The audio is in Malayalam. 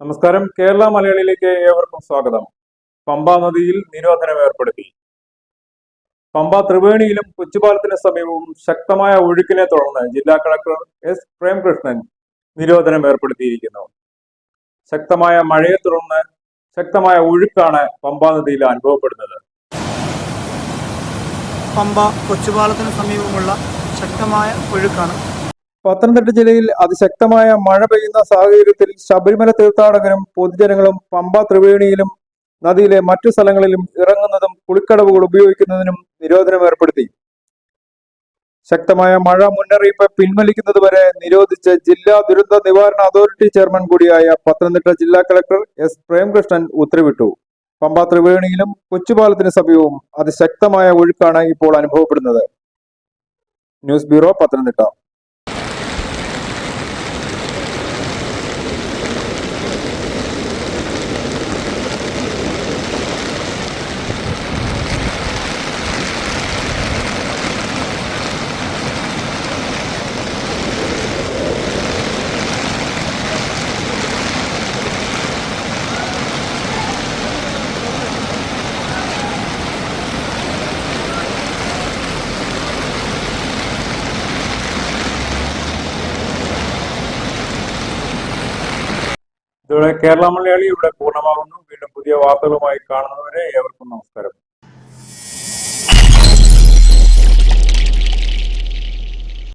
നമസ്കാരം. കേരള മലയാളിയിലേക്ക് ഏവർക്കും സ്വാഗതം. പമ്പ നദിയിൽ നിരോധനം ഏർപ്പെടുത്തി. പമ്പ ത്രിവേണിയിലും കൊച്ചുപാലത്തിന് സമീപവും ശക്തമായ ഒഴുക്കിനെ തുടർന്ന് ജില്ലാ കളക്ടർ എസ് പ്രേംകൃഷ്ണൻ നിരോധനം ഏർപ്പെടുത്തിയിരിക്കുന്നു. ശക്തമായ മഴയെ തുടർന്ന് ശക്തമായ ഒഴുക്കാണ് പമ്പ നദിയിൽ അനുഭവപ്പെടുന്നത്. പമ്പ കൊച്ചുപാലത്തിന് സമീപമുള്ള ശക്തമായ ഒഴുക്കാണ് പത്തനംതിട്ട ജില്ലയിൽ അതിശക്തമായ മഴ പെയ്യുന്ന സാഹചര്യത്തിൽ ശബരിമല തീർത്ഥാടകരും പൊതുജനങ്ങളും പമ്പ ത്രിവേണിയിലും നദിയിലെ മറ്റു സ്ഥലങ്ങളിലും ഇറങ്ങുന്നതും കുളിക്കടവുകൾ ഉപയോഗിക്കുന്നതിനും നിരോധനം ഏർപ്പെടുത്തി. ശക്തമായ മഴ മുന്നറിയിപ്പ് പിൻവലിക്കുന്നത് വരെ നിരോധിച്ച് ജില്ലാ ദുരന്ത നിവാരണ അതോറിറ്റി ചെയർമാൻ കൂടിയായ പത്തനംതിട്ട ജില്ലാ കളക്ടർ എസ് പ്രേംകൃഷ്ണൻ ഉത്തരവിട്ടു. പമ്പ ത്രിവേണിയിലും കൊച്ചുപാലത്തിന് സമീപവും അതിശക്തമായ ഒഴുക്കാണ് ഇപ്പോൾ അനുഭവപ്പെടുന്നത്. News bureau Pathanamthitta. ഇതോടെ കേരള മലയാളി ഇവിടെ പൂർണമാകുന്നു. വീണ്ടും പുതിയ വാർത്തകളുമായി കാണുന്നവരെ ഏവർക്കും നമസ്കാരം.